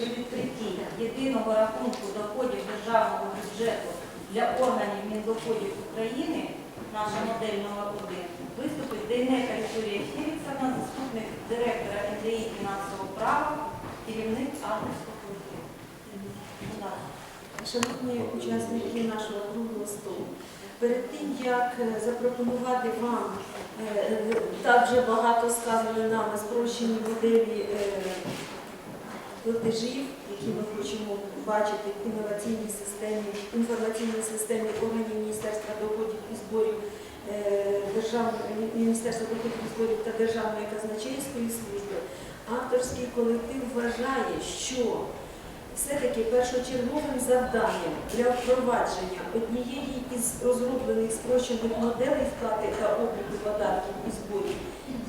при відкритті єдиного рахунку доходів державного бюджету для органів Міндоходів України, наша модель номер один, виступить Дейнека Вікторія Філіксовна, заступник директора НДІ фінансового права, керівник авторського клубу. Шановні учасники нашого круглого столу, перед тим, як е, запропонувати вам е, е, так вже багато сказано нами спрощені моделі платежів, які ми хочемо бачити в інноваційній системі, інформаційній системі органів Міністерства доходів і зборів е, Міністерства доходів і зборів та Державної казначейської служби, авторський колектив вважає, що все-таки першочерговим завданням для впровадження однієї із розроблених спрощених моделей сплати та обліку податків і зборів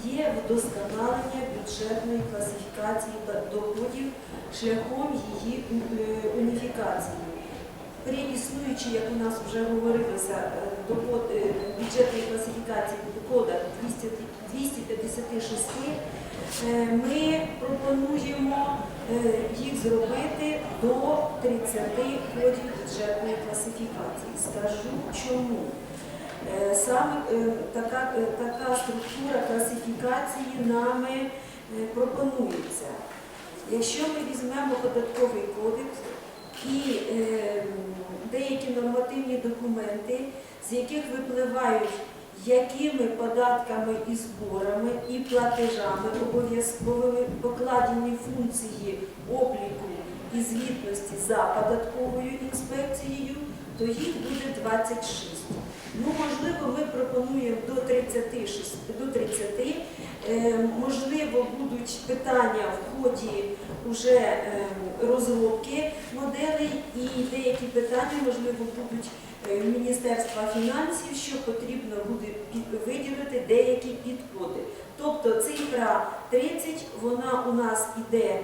є вдосконалення бюджетної класифікації доходів шляхом її е, уніфікації. При існуючій, як у нас вже говорилося, е, е, бюджетної класифікації 200 256 е, ми пропонуємо їх зробити до 30 кодів бюджетної класифікації. Скажу чому. Е, Саме е, така, е, така структура класифікації нами е, пропонується. Якщо ми візьмемо податковий кодекс і е, деякі нормативні документи, з яких випливають, якими податками і зборами і платежами обов'язковими покладені функції обліку і звітності за податковою інспекцією, то їх буде 26. Ну, можливо, ми пропонуємо до 36, до 30. Е, можливо, будуть питання в ході уже е, розробки моделей і деякі питання, можливо, будуть е, Міністерства фінансів, що потрібно буде виділити деякі підходи. Тобто цифра 30, вона у нас іде, е,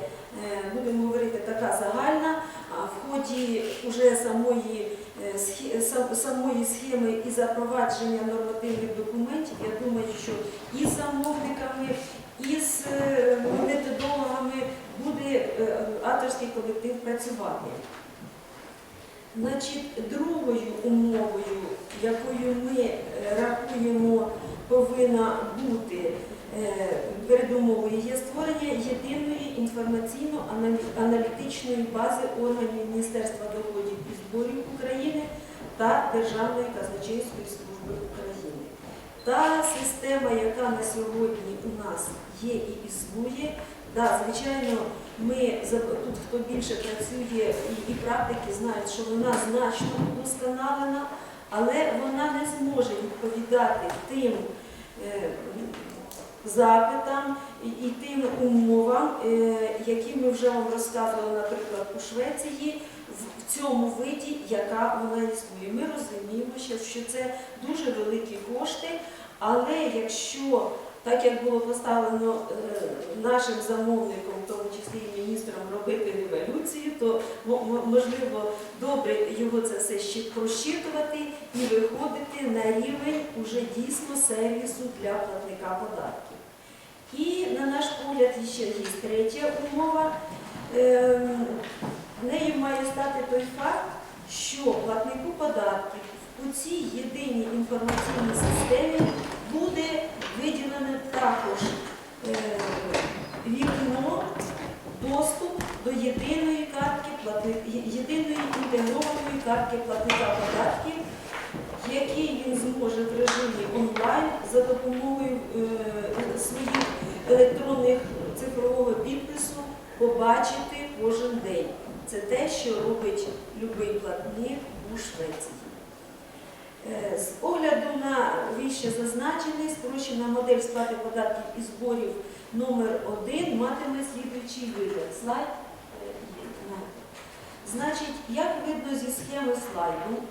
будемо говорити, така загальна, в ході уже самої е, самої схеми і запровадження нормативних документів, я думаю, що і з замовниками, і з методологами буде е, авторський колектив працювати. Значить, другою умовою, якою ми е, рахуємо, повинна бути е, передумовою, є створення єдиної інформаційно-аналітичної бази органів Міністерства доходів і зборів України та Державної казначейської служби України. Та система, яка на сьогодні у нас є і існує, да, звичайно, ми тут хто більше працює і, і практики знають, що вона значно удосконалена, але вона не зможе відповідати тим е, запитам і, і тим умовам, е, які ми вже вам розказували, наприклад, у Швеції, в, цьому виді, яка вона існує. Ми розуміємо, що це дуже великі кошти, але якщо так як було поставлено е, нашим замовником, в тому числі і міністром, робити революцію, то мо- мо- можливо добре його це все ще прощитувати і виходити на рівень уже дійсно сервісу для платника податків. І на наш погляд ще є третя умова. Ем, Нею має стати той факт, що платнику податків у цій єдиній інформаційній системі буде виділено також е, вікно, доступ до єдиної картки єдиної інтегрованої картки платника податків, який він зможе в режимі онлайн за допомогою е, своїх електронних цифрового підпису побачити кожен день. Це те, що робить будь-який платник у Швеції. Е, З огляду вище зазначений, спрощена модель сплати податків і зборів номер 1 матиме слідуючий вигляд. Слайд є. Значить, як видно зі схеми слайду,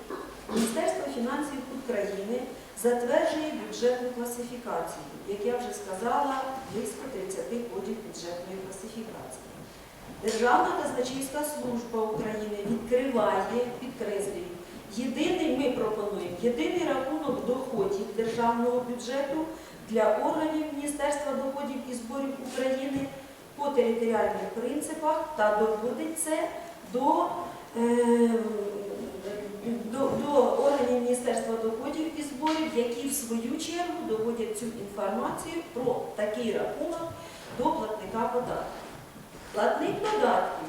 Міністерство фінансів України затверджує бюджетну класифікацію, як я вже сказала, близько 30 кодів бюджетної класифікації. Державна казначейська служба України відкриває, підкреслюю, Єдиний ми пропонуємо єдиний рахунок доходів державного бюджету для органів Міністерства доходів і зборів України по територіальних принципах та доводить це до ем, до, до органів Міністерства доходів і зборів, які в свою чергу доводять цю інформацію про такий рахунок до платника податків. Платник податків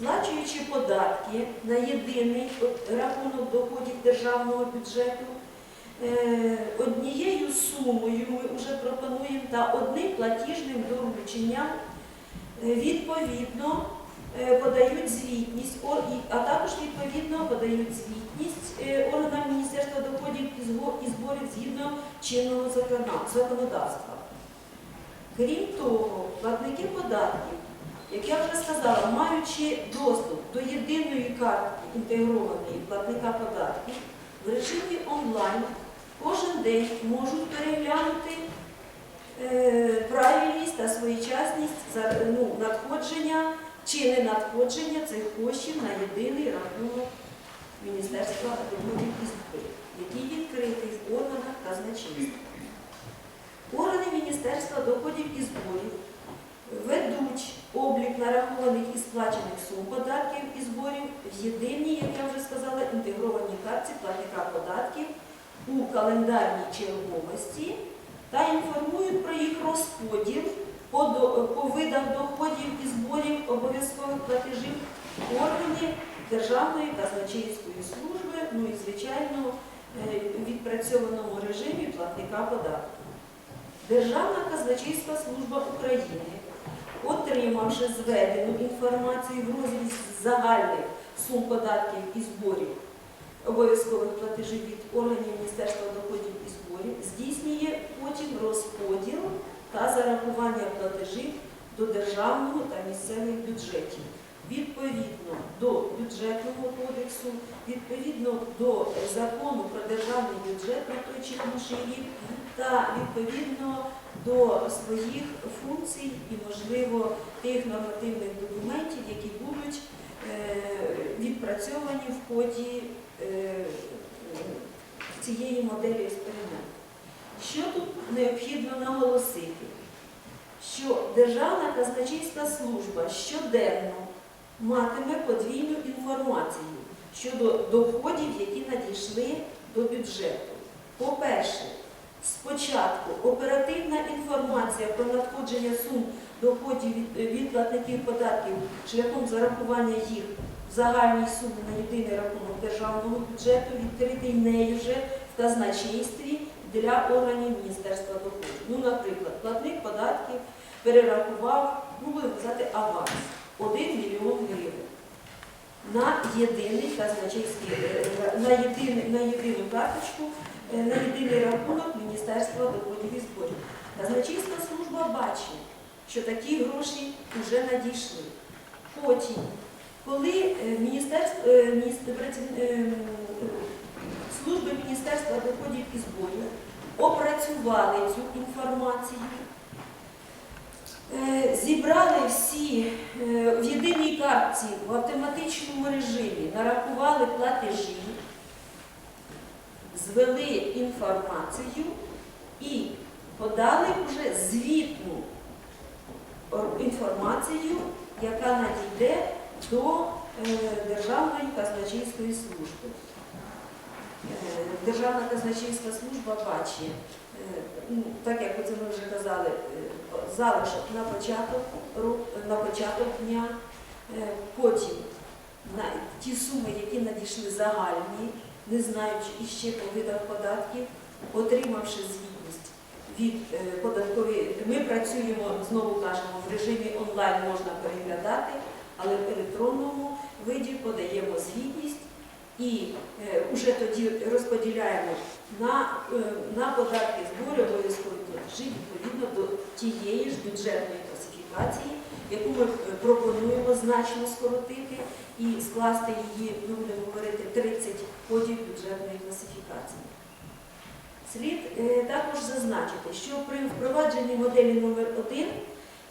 сплачуючи податки на єдиний рахунок доходів державного бюджету, е, однією сумою ми вже пропонуємо та одним платіжним дорученням е, відповідно е, подають звітність, а також відповідно подають звітність органам Міністерства доходів і зборів згідно чинного законодавства. Крім того, платники податків, як я вже сказала, маючи доступ до єдиної картки інтегрованої платника податків, в режимі онлайн кожен день можуть переглянути е, правильність та своєчасність ну, надходження чи не надходження цих коштів на єдиний рахунок Міністерства доходів і зборів, який відкритий в органах казначейства. Органи Міністерства доходів і зборів ведуть облік нарахованих і сплачених сум податків і зборів в єдиній, як я вже сказала, інтегрованій картці платника податків у календарній черговості та інформують про їх розподіл по, по видах доходів і зборів обов'язкових платежів органи Державної казначейської служби, ну і, звичайно, е, в відпрацьованому режимі платника податків. Державна казначейська служба України, отримавши зведену інформацію в розрізі загальних сум податків і зборів обов'язкових платежів від органів Міністерства доходів і зборів, здійснює потім розподіл та зарахування платежів до державного та місцевих бюджетів. Відповідно до бюджетного кодексу, відповідно до закону про державний бюджет на той чи інший рік, та відповідно до своїх функцій і, можливо, тих нормативних документів, які будуть е, відпрацьовані в ході е, цієї моделі експерименту. Що тут необхідно наголосити? Що Державна казначейська служба щоденно матиме подвійну інформацію щодо доходів, які надійшли до бюджету. По-перше, спочатку оперативна інформація про надходження сум доходів від, від платників податків шляхом зарахування їх в загальній сумі на єдиний рахунок державного бюджету, відкритий нею же в казначействі для органів Міністерства доходів. Ну, наприклад, платник податків перерахував, ну будемо аванс 1 мільйон гривень на єдиний казначейський, е, на, єдиний, на єдину карточку, е, на єдиний рахунок Міністерства доходів і зборів. Казначейська служба бачить, що такі гроші вже надійшли. Потім, коли е, міністерство, е, міністр- е, служби Міністерства доходів і зборів опрацювали цю інформацію, Зібрали всі в єдиній картці в автоматичному режимі, нарахували платежі, звели інформацію і подали вже звітну інформацію, яка надійде до е, Державної казначейської служби. Е, Державна казначейська служба бачить, е, ну, так як оце ми вже казали, залишок на початок, на початок дня, потім ті суми, які надійшли загальні, не знаючи іще по видах податків, отримавши звітність від е, податкової, ми працюємо, знову кажемо, в режимі онлайн можна переглядати, але в електронному виді подаємо звітність і вже тоді розподіляємо на, е, на податки збори обов'язкові платежі відповідно до тієї ж бюджетної класифікації, яку ми е, пропонуємо значно скоротити і скласти її, ми будемо говорити, 30 бюджетної класифікації. Слід е, також зазначити, що при впровадженні моделі номер 1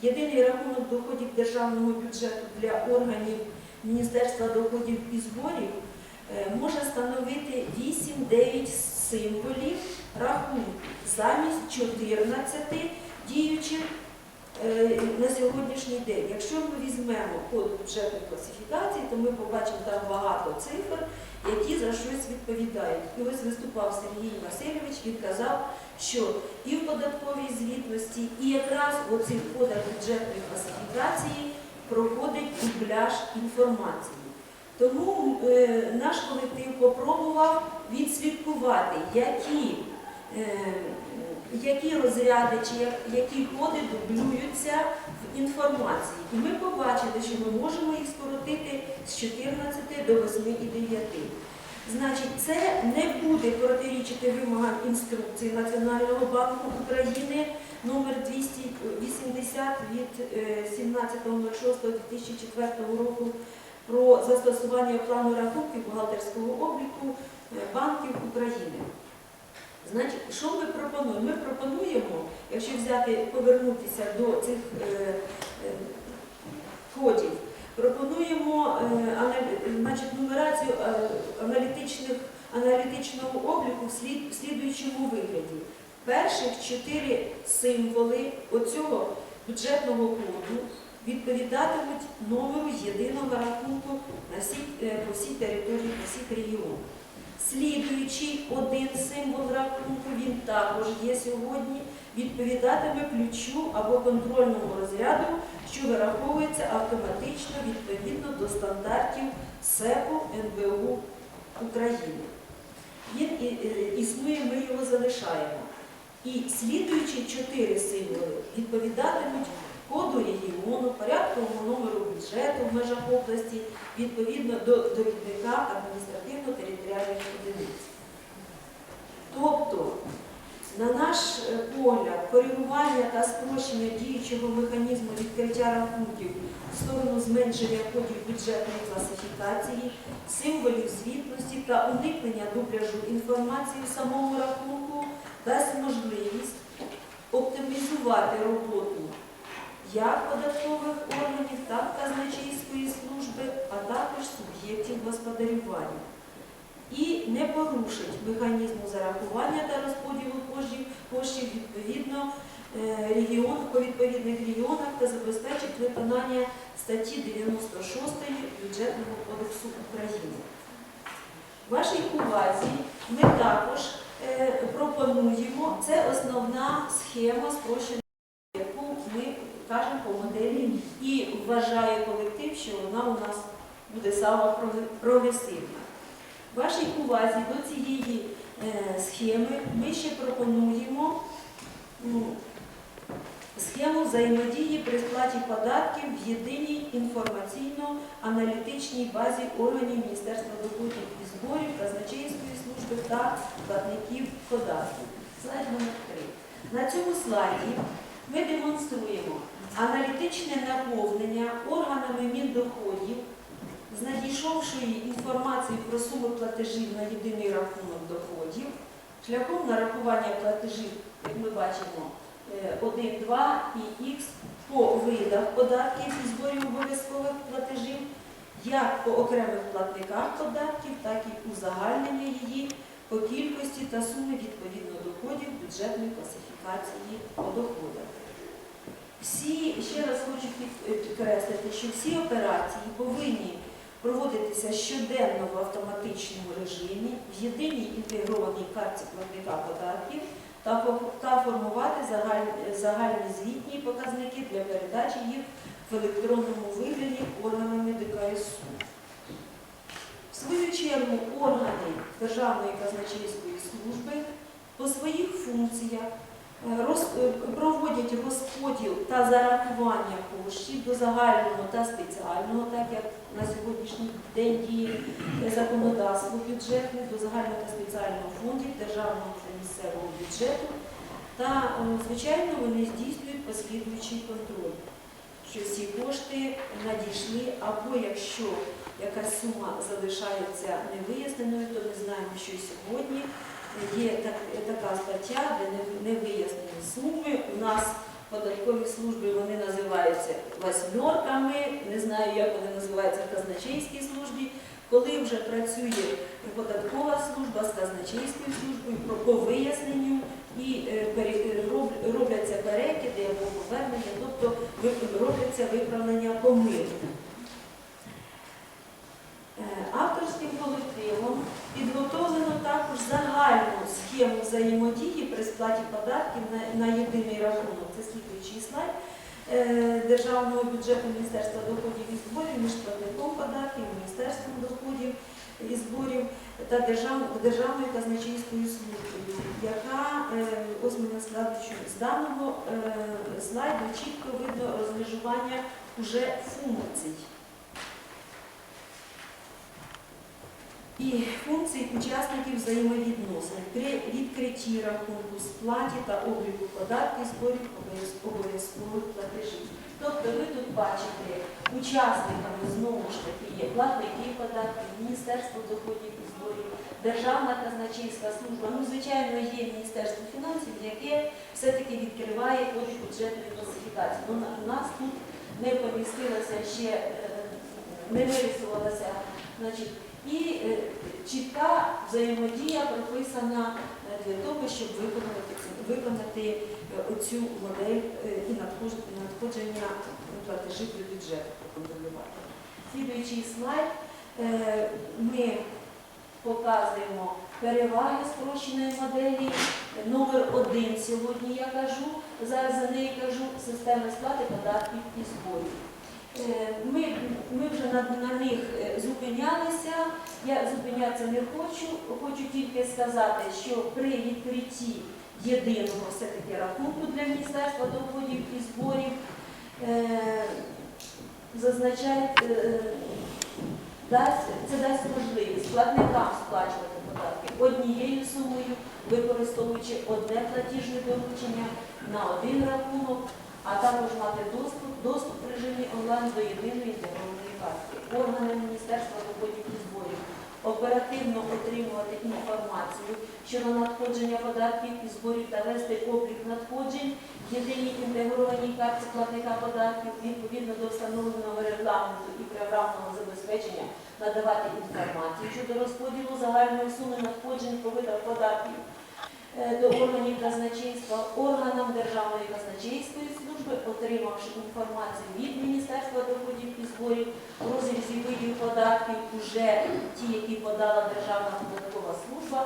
єдиний рахунок доходів державного бюджету для органів Міністерства доходів і зборів е, може становити 8-9 символів рахунку замість 14 діючих на сьогоднішній день. Якщо ми візьмемо код бюджетної класифікації, то ми побачимо там багато цифр, які за щось відповідають. І ось виступав Сергій Васильович, він казав, що і в податковій звітності, і якраз у цих кодах бюджетної класифікації проходить дубляж інформації. Тому е, наш колектив попробував відслідкувати, які, е, які розряди чи які коди дублюються в інформації. І ми побачили, що ми можемо їх скоротити з 14 до 8 і 9. Значить, це не буде протирічити вимогам інструкції Національного банку України номер 280 від е, 17.06.2004 року про застосування плану рахунків бухгалтерського обліку е, банків України. Значить, що ми пропонуємо? Ми пропонуємо, якщо взяти, повернутися до цих е, е, кодів, пропонуємо е, значить, нумерацію аналітичних, аналітичного обліку в слід, в слідуючому вигляді. Перших чотири символи оцього бюджетного коду відповідатимуть номеру єдиного рахунку на всій, по всій території, по всіх регіонах. Слідуючий один символ рахунку, він також є сьогодні, відповідатиме ключу або контрольному розряду, що вираховується автоматично відповідно до стандартів СЕПу НБУ України. Він е, існує, ми його залишаємо. І слідуючі чотири символи відповідатимуть коду регіону, порядковому номеру бюджету в межах області відповідно до довідника адміністративно-територіальних одиниць. Тобто, на наш е, погляд, коригування та спрощення діючого механізму відкриття рахунків в сторону зменшення кодів бюджетної класифікації, символів звітності та уникнення дубляжу інформації в самому рахунку дасть можливість оптимізувати роботу як податкових органів, так казначейської служби, а також суб'єктів господарювання. І не порушить механізму зарахування та розподілу коштів, відповідно е, регіон, по відповідних регіонах та забезпечить виконання статті 96 Бюджетного кодексу України. Вашій увазі ми також е, пропонуємо, це основна схема спрощеної, яку по моделі і вважає колектив, що вона у нас буде саме прогресивна. Вашій увазі до цієї е, схеми ми ще пропонуємо ну, схему взаємодії при сплаті податків в єдиній інформаційно-аналітичній базі органів Міністерства доходів і зборів, казначейської служби та платників податків. Слайд номер 3. На цьому слайді ми демонструємо аналітичне наповнення органами Міндоходів з надійшовшої інформації про суми платежів на єдиний рахунок доходів, шляхом нарахування платежів, як ми бачимо, е, 1, 2 і Х по видах податків і зборів обов'язкових платежів, як по окремих платниках податків, так і узагальнення її по кількості та суми відповідно доходів бюджетної класифікації по доходах. Всі, ще раз хочу підкреслити, що всі операції повинні проводитися щоденно в автоматичному режимі в єдиній інтегрованій картці платника податків та, формувати загальні, загальні звітні показники для передачі їх в електронному вигляді органами ДКСУ. В свою чергу органи Державної казначейської служби по своїх функціях е, роз- е, проводять розподіл та зарахування коштів до загального та спеціального, так як на сьогоднішній день діє е, законодавство бюджетне до загального та спеціального фондів державного та місцевого бюджету. Та, е, звичайно, вони здійснюють послідуючий контроль, що всі кошти надійшли, або якщо якась сума залишається невиясненою, то ми знаємо, що сьогодні є так- така стаття, де не- невияснені суми. У нас в податковій службі вони називаються восьмерками, не знаю, як вони називаються в казначейській службі. Коли вже працює податкова служба з казначейською службою по виясненню і е, е, робляться перекиди або повернення, тобто робляться виправлення помилок. Е, Авторським колективом підготовлено також загальну схему взаємодії при сплаті податків на, на єдиний рахунок. Це слідуючий слайд е, Державного бюджету Міністерства доходів і зборів між платником податків, Міністерством доходів і зборів та Держав- Державною казначейською службою, яка е, ось ми на складу з даного е, слайду чітко видно розмежування уже функцій. І функцій учасників взаємовідносин при відкритті рахунку, сплаті та обліку податків, зборів обов'яз- обов'язкових платежів. Тобто ви тут бачите, учасниками знову ж таки є платники податків, Міністерство доходів і зборів, Державна казначейська служба. Ну, звичайно, є Міністерство фінансів, яке все-таки відкриває код бюджетної класифікації. Ну, у нас тут не помістилося ще, е, не вирисувалося, значить, і е, чітка взаємодія прописана е, для того, щоб виконати, виконати е, оцю модель і надходження платежів до бюджету проконтролювати. Слідуючий слайд ми показуємо переваги спрощеної моделі. Номер один сьогодні я кажу, зараз за неї кажу системи сплати податків і зборів. Е, Ми, ми вже на, на них е, зупинялися. Я зупинятися не хочу. Хочу тільки сказати, що при відкритті єдиного все-таки рахунку для Міністерства доходів і зборів е, зазначає, е, дасть, це дасть можливість платникам сплачувати податки однією сумою, використовуючи одне платіжне доручення на один рахунок, а також мати доступ, доступ в режимі онлайн до єдиної інтегрованої картки. Органи Міністерства доходів і зборів оперативно отримувати інформацію щодо надходження податків і зборів та вести облік надходжень в єдиній інтегрованій карті платника податків відповідно до встановленого регламенту і програмного забезпечення надавати інформацію щодо розподілу загальної суми надходжень по видах податків до органів казначейства, органам Державної казначейської служби, отримавши інформацію від Міністерства доходів і зборів розрізі видів податків, уже ті, які подала Державна податкова служба,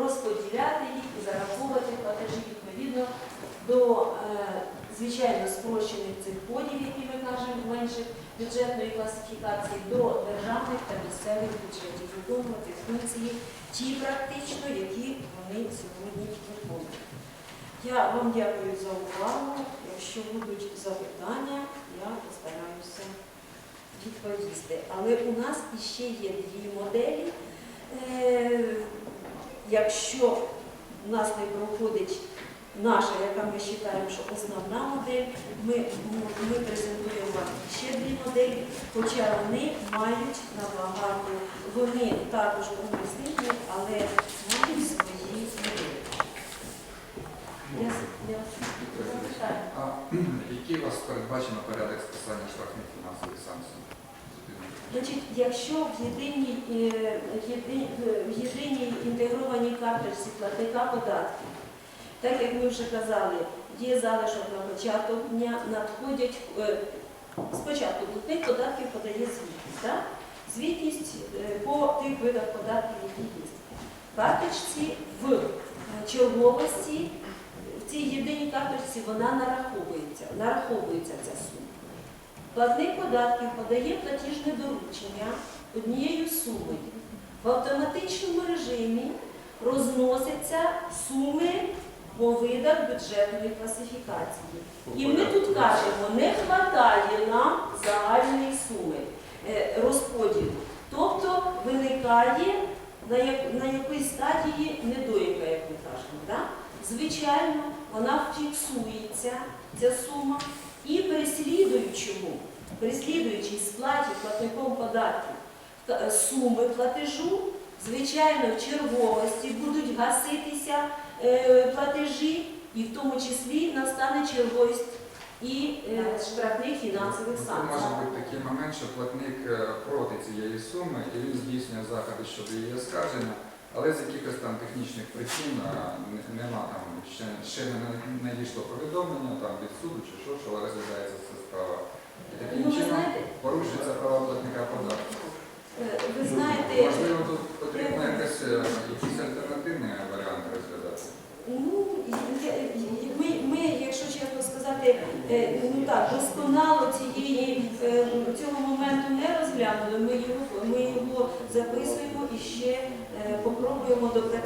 розподіляти їх і зараховувати платежі відповідно до е, звичайно спрощених цих кодів, які ми кажемо, менших бюджетної класифікації до державних та місцевих бюджетів, виконувати функції ті практично, які вони сьогодні виконують. Я вам дякую за увагу. Якщо будуть запитання, я постараюся відповісти. Але у нас іще є дві моделі. Е, Якщо у нас не проходить наша, яка ми вважаємо, що основна модель, ми, ми презентуємо вам ще дві моделі, хоча вони мають набагато, вони також комерційні, але мають свої моделі. Я, я запитаю. А який у вас передбачено порядок списання штрафних фінансових санкцій? Значить, якщо в єдиній, е, в єдиній інтегрованій карточці платника податків, так як ми вже казали, є залишок на початок дня, надходять е, спочатку платник податків подає звітність. Так? Звітність е, по тих видах податків, які є. Карточці в е, черговості, в цій єдиній карточці вона нараховується, нараховується ця сума. Платник податків подає платіжне доручення однією сумою. В автоматичному режимі розносяться суми по видах бюджетної класифікації. І ми тут кажемо, не вистачає нам загальної суми е, розподілу. Тобто виникає на, як, на якійсь стадії недоїмка, як ми кажемо. Да? Звичайно, вона фіксується, ця сума, і переслідуючому, переслідуючій сплаті платником податків е, суми платежу, звичайно, в черговості будуть гаситися Е, платежі, і в тому числі настане черговість і е, штрафних фінансових ну, санкцій. Може бути такий момент, що платник е, проти цієї суми і він здійснює заходи щодо її оскарження, але з якихось там технічних причин нема там ще, ще не надійшло повідомлення там від суду чи що, що розглядається ця справа.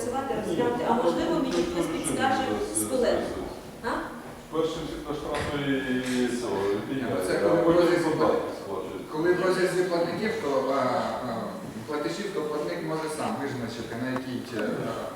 попрацювати, розглянути, а можливо мені хтось підскаже з колег. Першим на Це коли в розрізі коли платників, то платежів, то платник може сам визначити, на якій. Е,